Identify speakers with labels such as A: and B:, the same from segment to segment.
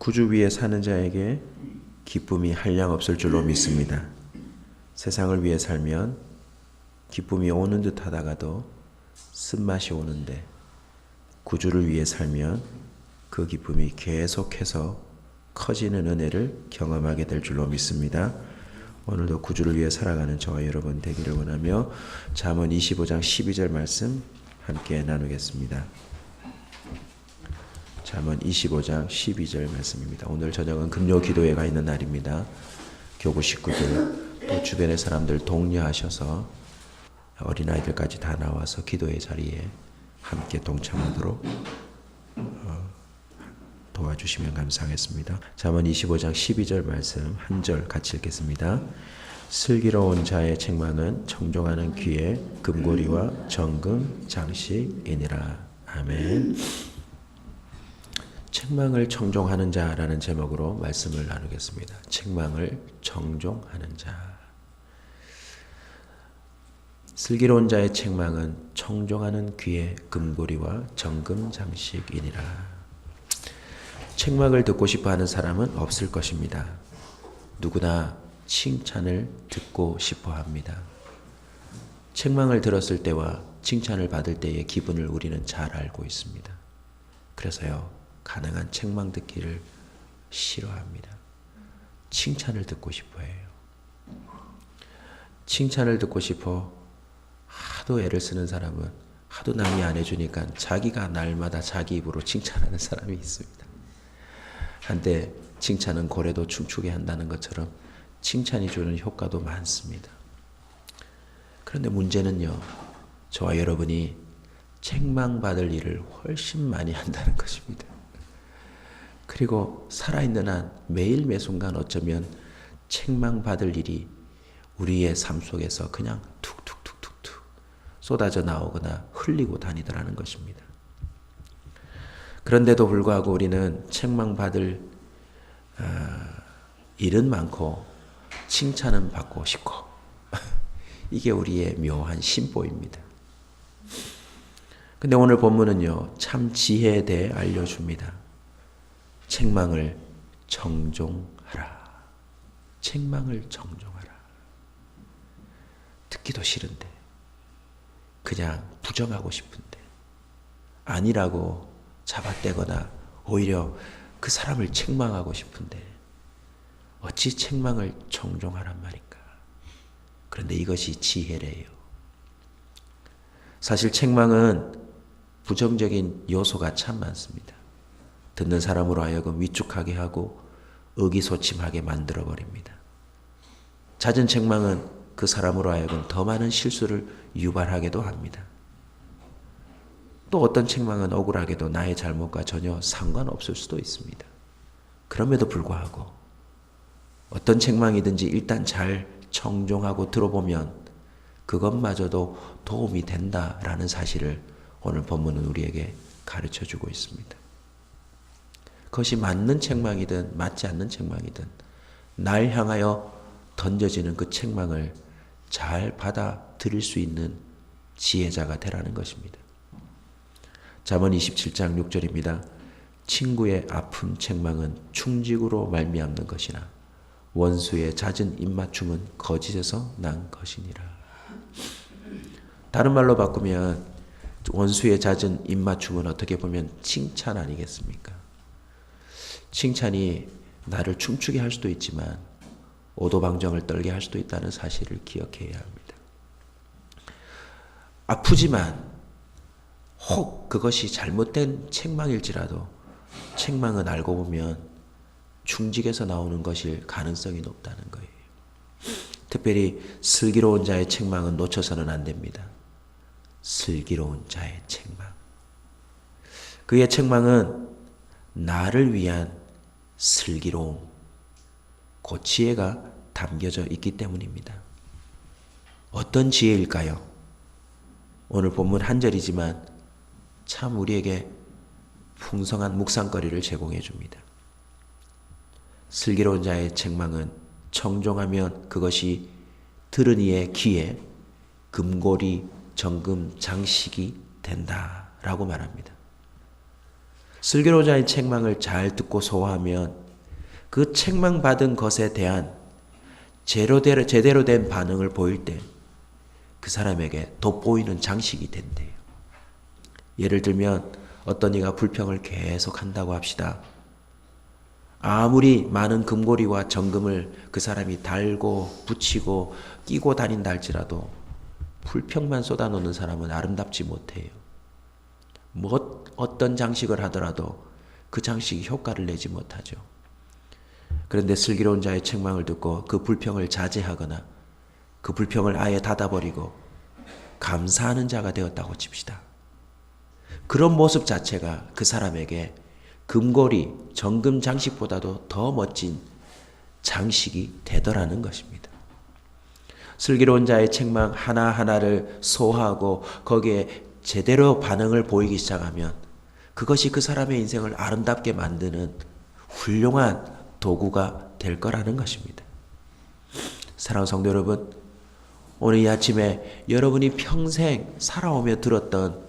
A: 구주 위에 사는 자에게 기쁨이 한량 없을 줄로 믿습니다. 세상을 위해 살면 기쁨이 오는 듯 하다가도 쓴맛이 오는데 구주를 위해 살면 그 기쁨이 계속해서 커지는 은혜를 경험하게 될 줄로 믿습니다. 오늘도 구주를 위해 살아가는 저와 여러분 되기를 원하며 잠언 25장 12절 말씀 함께 나누겠습니다. 잠언 25장 12절 말씀입니다. 오늘 저녁은 금요 기도회가 있는 날입니다. 교구 식구들 또 주변의 사람들 독려하셔서 어린아이들까지 다 나와서 기도의 자리에 함께 동참하도록 어, 도와주시면 감사하겠습니다. 잠언 25장 12절 말씀 한 절 같이 읽겠습니다. 슬기로운 자의 책망은 청종하는 귀에 금고리와 정금 장식이니라. 아멘. 책망을 청종하는 자라는 제목으로 말씀을 나누겠습니다. 책망을 청종하는 자. 슬기로운 자의 책망은 청종하는 귀에 금고리와 정금 장식이니라. 책망을 듣고 싶어 하는 사람은 없을 것입니다. 누구나 칭찬을 듣고 싶어 합니다. 책망을 들었을 때와 칭찬을 받을 때의 기분을 우리는 잘 알고 있습니다. 그래서요, 가능한 책망 듣기를 싫어합니다. 칭찬을 듣고 싶어 해요. 칭찬을 듣고 싶어 하도 애를 쓰는 사람은 하도 남이 안 해주니까 자기가 날마다 자기 입으로 칭찬하는 사람이 있습니다. 한때 칭찬은 고래도 춤추게 한다는 것처럼 칭찬이 주는 효과도 많습니다. 그런데 문제는요, 저와 여러분이 책망받을 일을 훨씬 많이 한다는 것입니다. 그리고 살아있는 한 매일 매 순간 어쩌면 책망받을 일이 우리의 삶 속에서 그냥 툭툭툭툭툭 쏟아져 나오거나 흘리고 다니더라는 것입니다. 그런데도 불구하고 우리는 책망받을 어, 일은 많고 칭찬은 받고 싶고 이게 우리의 묘한 심보입니다. 근데 오늘 본문은요, 참 지혜에 대해 알려줍니다. 책망을 정종하라. 책망을 정종하라. 듣기도 싫은데, 그냥 부정하고 싶은데, 아니라고 잡아떼거나 오히려 그 사람을 책망하고 싶은데, 어찌 책망을 정종하란 말인가? 그런데 이것이 지혜래요. 사실 책망은 부정적인 요소가 참 많습니다. 듣는 사람으로 하여금 위축하게 하고 의기소침하게 만들어 버립니다. 잦은 책망은 그 사람으로 하여금 더 많은 실수를 유발하게도 합니다. 또 어떤 책망은 억울하게도 나의 잘못과 전혀 상관없을 수도 있습니다. 그럼에도 불구하고 어떤 책망이든지 일단 잘 청종하고 들어보면 그것마저도 도움이 된다라는 사실을 오늘 본문은 우리에게 가르쳐 주고 있습니다. 그것이 맞는 책망이든 맞지 않는 책망이든 날 향하여 던져지는 그 책망을 잘 받아들일 수 있는 지혜자가 되라는 것입니다. 잠언 27장 6절입니다. 친구의 아픈 책망은 충직으로 말미암는 것이나 원수의 잦은 입맞춤은 거짓에서 난 것이니라. 다른 말로 바꾸면 원수의 잦은 입맞춤은 어떻게 보면 칭찬 아니겠습니까? 칭찬이 나를 춤추게 할 수도 있지만 오도방정을 떨게 할 수도 있다는 사실을 기억해야 합니다. 아프지만 혹 그것이 잘못된 책망일지라도 책망은 알고 보면 충직에서 나오는 것일 가능성이 높다는 거예요. 특별히 슬기로운 자의 책망은 놓쳐서는 안 됩니다. 슬기로운 자의 책망. 그의 책망은 나를 위한 슬기로움, 그 지혜가 담겨져 있기 때문입니다. 어떤 지혜일까요? 오늘 본문 한 절이지만 참 우리에게 풍성한 묵상거리를 제공해 줍니다. 슬기로운 자의 책망은 청종하면 그것이 들은 이의 귀에 금고리 정금 장식이 된다라고 말합니다. 슬기로자의 책망을 잘 듣고 소화하면 그 책망받은 것에 대한 제대로, 제대로 된 반응을 보일 때 그 사람에게 돋보이는 장식이 된대요. 예를 들면 어떤 이가 불평을 계속 한다고 합시다. 아무리 많은 금고리와 정금을 그 사람이 달고 붙이고 끼고 다닌다 할지라도 불평만 쏟아놓는 사람은 아름답지 못해요. 뭐 어떤 장식을 하더라도 그 장식이 효과를 내지 못하죠. 그런데 슬기로운 자의 책망을 듣고 그 불평을 자제하거나 그 불평을 아예 닫아버리고 감사하는 자가 되었다고 칩시다. 그런 모습 자체가 그 사람에게 금고리, 정금 장식보다도 더 멋진 장식이 되더라는 것입니다. 슬기로운 자의 책망 하나하나를 소화하고 거기에 제대로 반응을 보이기 시작하면 그것이 그 사람의 인생을 아름답게 만드는 훌륭한 도구가 될 거라는 것입니다. 사랑하는 성도 여러분, 오늘 이 아침에 여러분이 평생 살아오며 들었던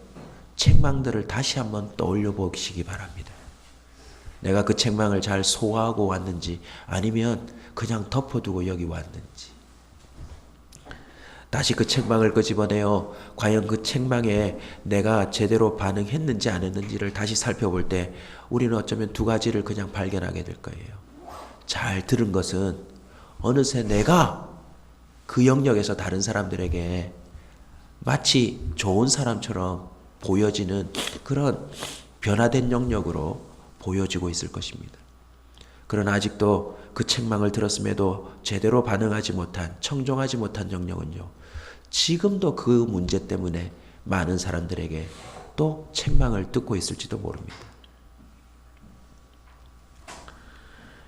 A: 책망들을 다시 한번 떠올려 보시기 바랍니다. 내가 그 책망을 잘 소화하고 왔는지 아니면 그냥 덮어두고 여기 왔는지. 다시 그 책망을 끄집어내어 과연 그 책망에 내가 제대로 반응했는지 안 했는지를 다시 살펴볼 때 우리는 어쩌면 두 가지를 그냥 발견하게 될 거예요. 잘 들은 것은 어느새 내가 그 영역에서 다른 사람들에게 마치 좋은 사람처럼 보여지는 그런 변화된 영역으로 보여지고 있을 것입니다. 그러나 아직도 그 책망을 들었음에도 제대로 반응하지 못한, 청종하지 못한 영역은요, 지금도 그 문제 때문에 많은 사람들에게 또 책망을 듣고 있을지도 모릅니다.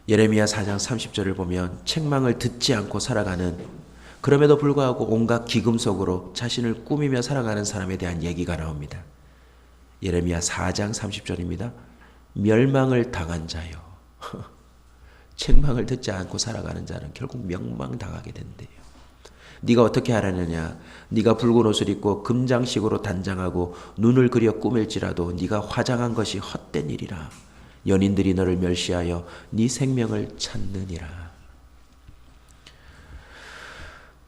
A: 예레미야 4장 30절을 보면 책망을 듣지 않고 살아가는 그럼에도 불구하고 온갖 기금 속으로 자신을 꾸미며 살아가는 사람에 대한 얘기가 나옵니다. 예레미야 4장 30절입니다. 멸망을 당한 자요. 책망을 듣지 않고 살아가는 자는 결국 명망당하게 된대요. 네가 어떻게 하라느냐? 네가 붉은 옷을 입고 금장식으로 단장하고 눈을 그려 꾸밀지라도 네가 화장한 것이 헛된 일이라. 연인들이 너를 멸시하여 네 생명을 찾느니라.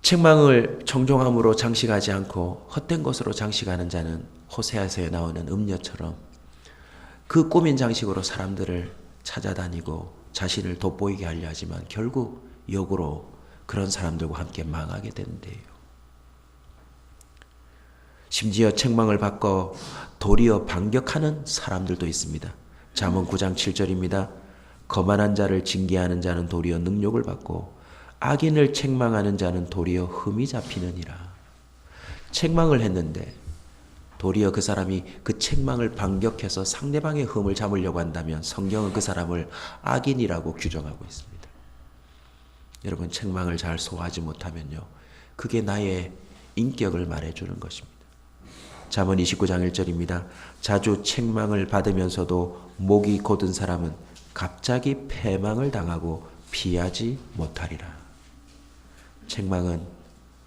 A: 책망을 정종함으로 장식하지 않고 헛된 것으로 장식하는 자는 호세아서에 나오는 음녀처럼 그 꾸민 장식으로 사람들을 찾아다니고 자신을 돋보이게 하려 하지만 결국 역으로 그런 사람들과 함께 망하게 된대요. 심지어 책망을 받고 도리어 반격하는 사람들도 있습니다. 잠언 9장 7절입니다. 거만한 자를 징계하는 자는 도리어 능욕을 받고 악인을 책망하는 자는 도리어 흠이 잡히느니라. 책망을 했는데 도리어 그 사람이 그 책망을 반격해서 상대방의 흠을 잡으려고 한다면 성경은 그 사람을 악인이라고 규정하고 있습니다. 여러분 책망을 잘 소화하지 못하면요. 그게 나의 인격을 말해주는 것입니다. 잠언 29장 1절입니다. 자주 책망을 받으면서도 목이 곧은 사람은 갑자기 패망을 당하고 피하지 못하리라. 책망은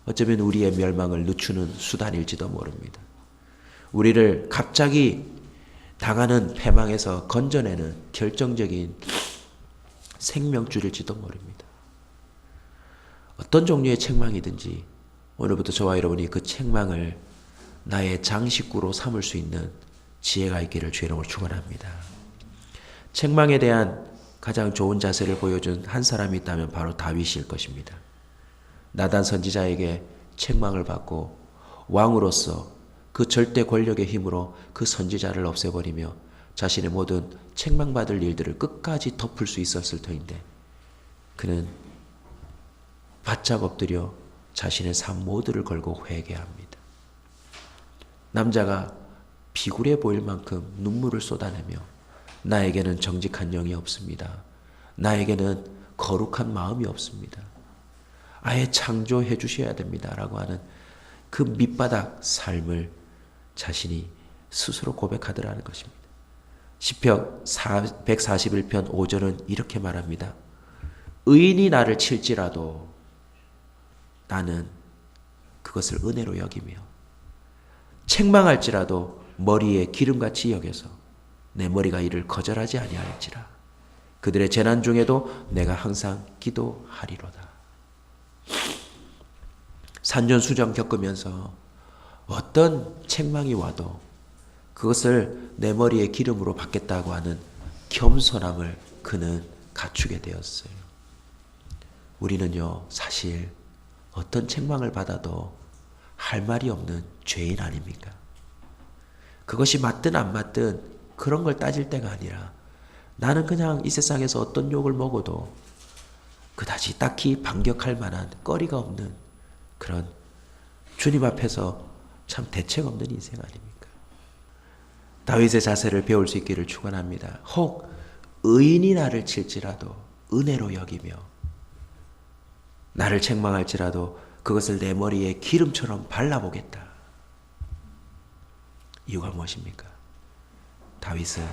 A: 어쩌면 우리의 멸망을 늦추는 수단일지도 모릅니다. 우리를 갑자기 당하는 패망에서 건져내는 결정적인 생명줄일지도 모릅니다. 어떤 종류의 책망이든지 오늘부터 저와 여러분이 그 책망을 나의 장식구로 삼을 수 있는 지혜가 있기를 주의 이름으로 축원합니다. 책망에 대한 가장 좋은 자세를 보여준 한 사람이 있다면 바로 다윗일 것입니다. 나단 선지자에게 책망을 받고 왕으로서 그 절대 권력의 힘으로 그 선지자를 없애버리며 자신의 모든 책망받을 일들을 끝까지 덮을 수 있었을 터인데 그는 바짝 엎드려 자신의 삶 모두를 걸고 회개합니다. 남자가 비굴해 보일 만큼 눈물을 쏟아내며 나에게는 정직한 영이 없습니다. 나에게는 거룩한 마음이 없습니다. 아예 창조해 주셔야 됩니다. 라고 하는 그 밑바닥 삶을 자신이 스스로 고백하더라는 것입니다. 시편 141편 5절은 이렇게 말합니다. 의인이 나를 칠지라도 나는 그것을 은혜로 여기며 책망할지라도 머리에 기름같이 여겨서 내 머리가 이를 거절하지 아니할지라 그들의 재난 중에도 내가 항상 기도하리로다. 산전수전 겪으면서 어떤 책망이 와도 그것을 내 머리에 기름으로 받겠다고 하는 겸손함을 그는 갖추게 되었어요. 우리는요, 사실 어떤 책망을 받아도 할 말이 없는 죄인 아닙니까? 그것이 맞든 안 맞든 그런 걸 따질 때가 아니라 나는 그냥 이 세상에서 어떤 욕을 먹어도 그다지 딱히 반격할 만한 거리가 없는 그런 주님 앞에서 참 대책 없는 인생 아닙니까? 다윗의 자세를 배울 수 있기를 축원합니다. 혹 의인이 나를 칠지라도 은혜로 여기며 나를 책망할지라도 그것을 내 머리에 기름처럼 발라보겠다. 이유가 무엇입니까? 다윗은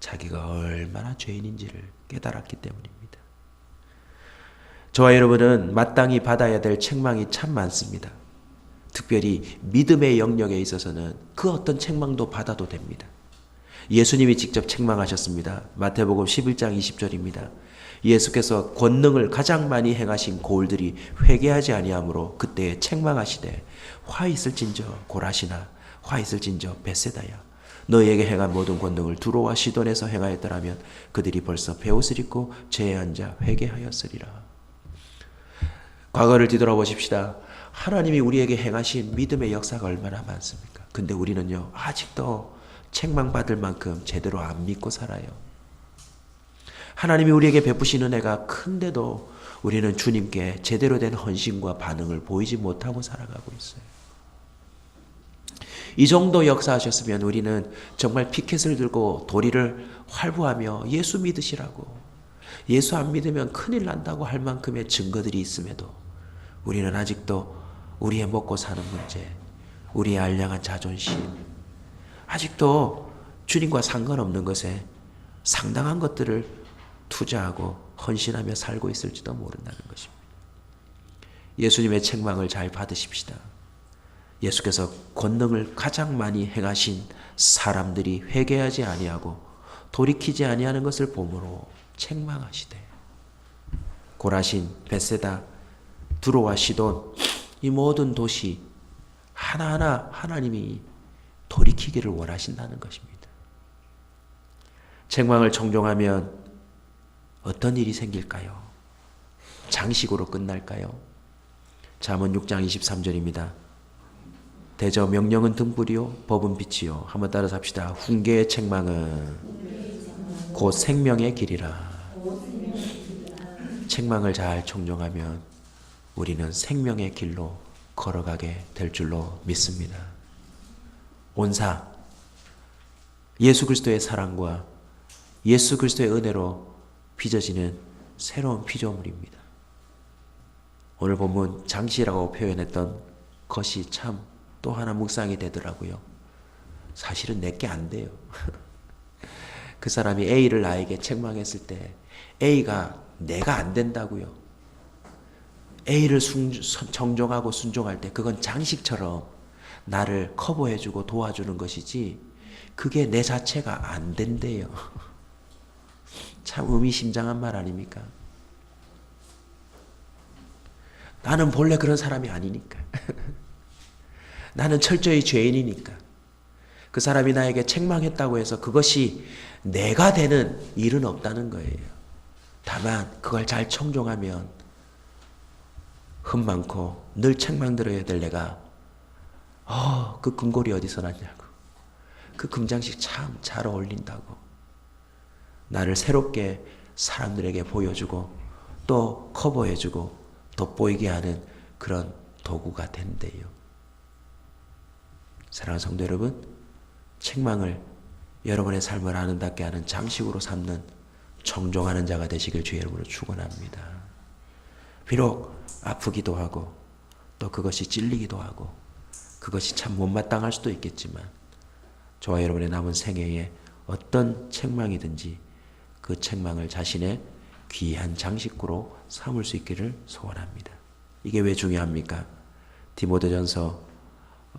A: 자기가 얼마나 죄인인지를 깨달았기 때문입니다. 저와 여러분은 마땅히 받아야 될 책망이 참 많습니다. 특별히 믿음의 영역에 있어서는 그 어떤 책망도 받아도 됩니다. 예수님이 직접 책망하셨습니다. 마태복음 11장 20절입니다. 예수께서 권능을 가장 많이 행하신 고을들이 회개하지 아니하므로 그때에 책망하시되 화 있을진저 고라시나 화 있을진저 베세다야 너희에게 행한 모든 권능을 두로와 시돈에서 행하였더라면 그들이 벌써 배옷을 입고 죄에 앉아 회개하였으리라. 과거를 뒤돌아보십시다. 하나님이 우리에게 행하신 믿음의 역사가 얼마나 많습니까? 근데 우리는요, 아직도 책망받을 만큼 제대로 안 믿고 살아요. 하나님이 우리에게 베푸신 은혜가 큰데도 우리는 주님께 제대로 된 헌신과 반응을 보이지 못하고 살아가고 있어요. 이 정도 역사하셨으면 우리는 정말 피켓을 들고 도리를 활보하며 예수 믿으시라고 예수 안 믿으면 큰일 난다고 할 만큼의 증거들이 있음에도 우리는 아직도 우리의 먹고 사는 문제, 우리의 알량한 자존심, 아직도 주님과 상관없는 것에 상당한 것들을 투자하고 헌신하며 살고 있을지도 모른다는 것입니다. 예수님의 책망을 잘 받으십시다. 예수께서 권능을 가장 많이 행하신 사람들이 회개하지 아니하고 돌이키지 아니하는 것을 보므로 책망하시되 고라신, 베세다, 두로와 시돈 이 모든 도시 하나하나 하나님이 돌이키기를 원하신다는 것입니다. 책망을 정종하면 어떤 일이 생길까요? 장식으로 끝날까요? 잠언 6장 23절입니다. 대저 명령은 등불이요 법은 빛이요 한번 따라서 합시다. 훈계의 책망은 곧 생명의 길이라. 책망을 잘 정종하면 우리는 생명의 길로 걸어가게 될 줄로 믿습니다. 온사 예수 그리스도의 사랑과 예수 그리스도의 은혜로 빚어지는 새로운 피조물입니다. 오늘 본문 장시라고 표현했던 것이 참 또 하나 묵상이 되더라고요. 사실은 내게 안 돼요. 그 사람이 A를 나에게 책망했을 때 A가 내가 안 된다고요. A를 순, 정정하고 순종할 때 그건 장식처럼 나를 커버해주고 도와주는 것이지 그게 내 자체가 안 된대요. 참 의미심장한 말 아닙니까? 나는 본래 그런 사람이 아니니까. 나는 철저히 죄인이니까. 그 사람이 나에게 책망했다고 해서 그것이 내가 되는 일은 없다는 거예요. 다만 그걸 잘 청종하면 흠 많고 늘 책망 들어야 될 내가 어, 그 금골이 어디서 났냐고. 그 금장식 참 잘 어울린다고. 나를 새롭게 사람들에게 보여주고 또 커버해주고 돋보이게 하는 그런 도구가 된대요. 사랑하는 성도 여러분, 책망을 여러분의 삶을 아름답게 하는 장식으로 삼는 정종하는 자가 되시길 주의 이름으로 축원합니다. 비록 아프기도 하고 또 그것이 찔리기도 하고 그것이 참 못마땅할 수도 있겠지만 저와 여러분의 남은 생애에 어떤 책망이든지 그 책망을 자신의 귀한 장식구로 삼을 수 있기를 소원합니다. 이게 왜 중요합니까? 디모데전서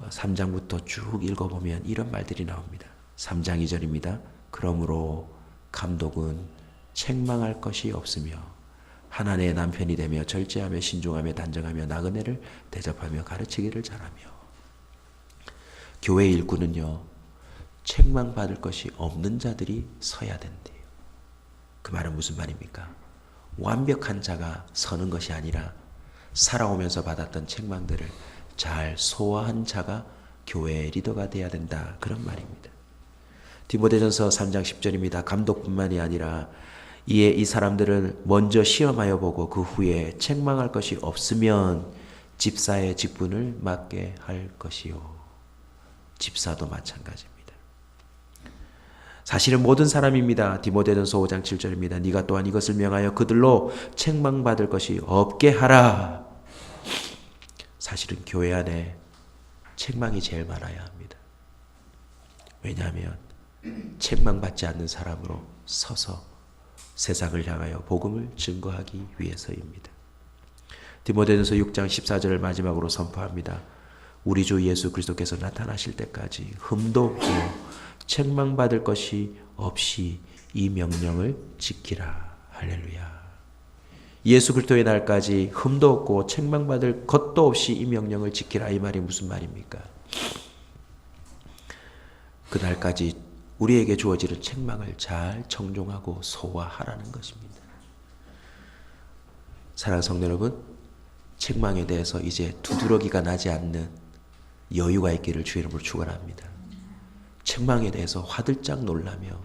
A: 3장부터 쭉 읽어보면 이런 말들이 나옵니다. 3장 2절입니다. 그러므로 감독은 책망할 것이 없으며 하나님의 남편이 되며 절제하며 신중하며 단정하며 나그네를 대접하며 가르치기를 잘하며 교회 일꾼은요 책망받을 것이 없는 자들이 서야 된대요. 그 말은 무슨 말입니까? 완벽한 자가 서는 것이 아니라 살아오면서 받았던 책망들을 잘 소화한 자가 교회의 리더가 돼야 된다. 그런 말입니다. 디모데전서 3장 10절입니다. 감독뿐만이 아니라 이에 이 사람들을 먼저 시험하여 보고 그 후에 책망할 것이 없으면 집사의 직분을 맡게 할 것이요. 집사도 마찬가지입니다. 사실은 모든 사람입니다. 디모데전서 5장 7절입니다. 네가 또한 이것을 명하여 그들로 책망받을 것이 없게 하라. 사실은 교회 안에 책망이 제일 많아야 합니다. 왜냐하면 책망받지 않는 사람으로 서서 세상을 향하여 복음을 증거하기 위해서입니다. 디모데전서 6장 14절을 마지막으로 선포합니다. 우리 주 예수 그리스도께서 나타나실 때까지 흠도 없고 책망받을 것이 없이 이 명령을 지키라. 할렐루야. 예수 그리스도의 날까지 흠도 없고 책망받을 것도 없이 이 명령을 지키라. 이 말이 무슨 말입니까? 그 날까지 우리에게 주어지는 책망을 잘 정종하고 소화하라는 것입니다. 사랑하는 성도 여러분, 책망에 대해서 이제 두드러기가 나지 않는 여유가 있기를 주의 이름으로 축원합니다. 책망에 대해서 화들짝 놀라며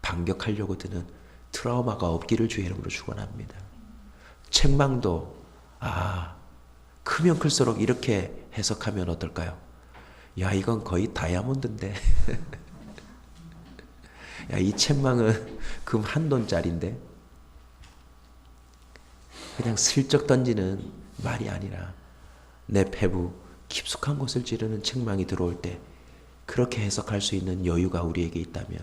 A: 반격하려고 드는 트라우마가 없기를 주의 이름으로 축원합니다. 책망도 아 크면 클수록 이렇게 해석하면 어떨까요? 야 이건 거의 다이아몬드인데 야이 책망은 금 한 돈짜리인데 그냥 슬쩍 던지는 말이 아니라 내 폐부 깊숙한 곳을 찌르는 책망이 들어올 때 그렇게 해석할 수 있는 여유가 우리에게 있다면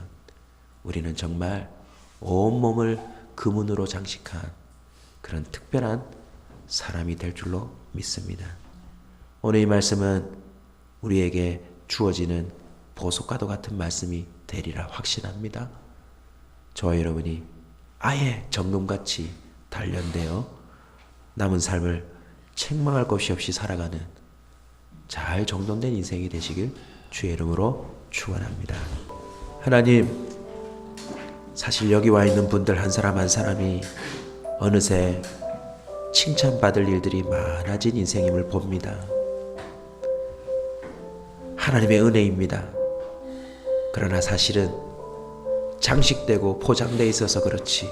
A: 우리는 정말 온몸을 금은으로 장식한 그런 특별한 사람이 될 줄로 믿습니다. 오늘 이 말씀은 우리에게 주어지는 보석과도 같은 말씀이 되리라 확신합니다. 저와 여러분이 아예 정금같이 단련되어 남은 삶을 책망할 것이 없이 살아가는 잘 정돈된 인생이 되시길 주의 이름으로 축원합니다. 하나님 사실 여기 와 있는 분들 한 사람 한 사람이 어느새 칭찬받을 일들이 많아진 인생임을 봅니다. 하나님의 은혜입니다. 그러나 사실은 장식되고 포장되어 있어서 그렇지.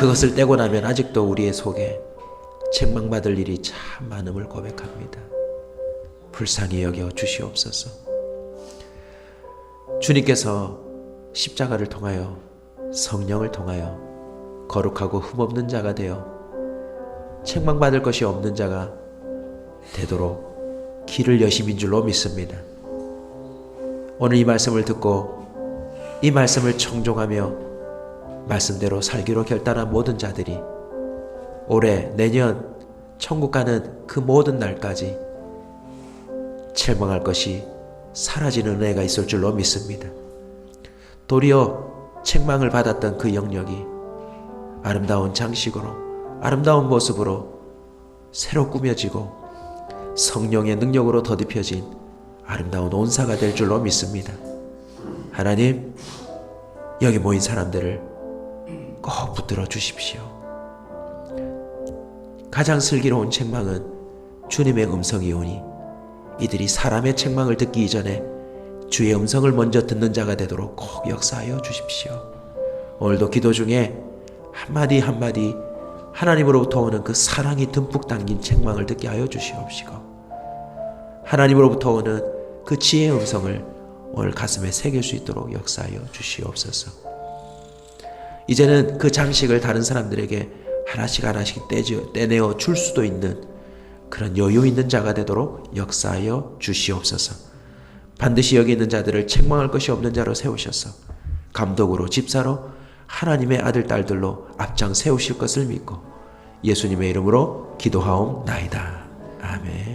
A: 그것을 떼고 나면 아직도 우리의 속에 책망받을 일이 참 많음을 고백합니다. 불쌍히 여겨 주시옵소서. 주님께서 십자가를 통하여 성령을 통하여 거룩하고 흠없는 자가 되어 책망받을 것이 없는 자가 되도록 길을 여심인 줄로 믿습니다. 오늘 이 말씀을 듣고 이 말씀을 청종하며 말씀대로 살기로 결단한 모든 자들이 올해 내년 천국 가는 그 모든 날까지 책망할 것이 사라지는 은혜가 있을 줄로 믿습니다. 도리어 책망을 받았던 그 영역이 아름다운 장식으로 아름다운 모습으로 새로 꾸며지고 성령의 능력으로 더딥혀진 아름다운 온사가 될 줄로 믿습니다. 하나님, 여기 모인 사람들을 꼭 붙들어 주십시오. 가장 슬기로운 책망은 주님의 음성이 오니 이들이 사람의 책망을 듣기 이전에 주의 음성을 먼저 듣는 자가 되도록 꼭 역사하여 주십시오. 오늘도 기도 중에 한마디 한마디 하나님으로부터 오는 그 사랑이 듬뿍 담긴 책망을 듣게 하여 주시옵시고 하나님으로부터 오는 그 지혜의 음성을 오늘 가슴에 새길 수 있도록 역사하여 주시옵소서. 이제는 그 장식을 다른 사람들에게 하나씩 하나씩 떼지, 떼내어 줄 수도 있는 그런 여유 있는 자가 되도록 역사하여 주시옵소서. 반드시 여기 있는 자들을 책망할 것이 없는 자로 세우셔서 감독으로 집사로 하나님의 아들 딸들로 앞장 세우실 것을 믿고 예수님의 이름으로 기도하옵나이다. 아멘.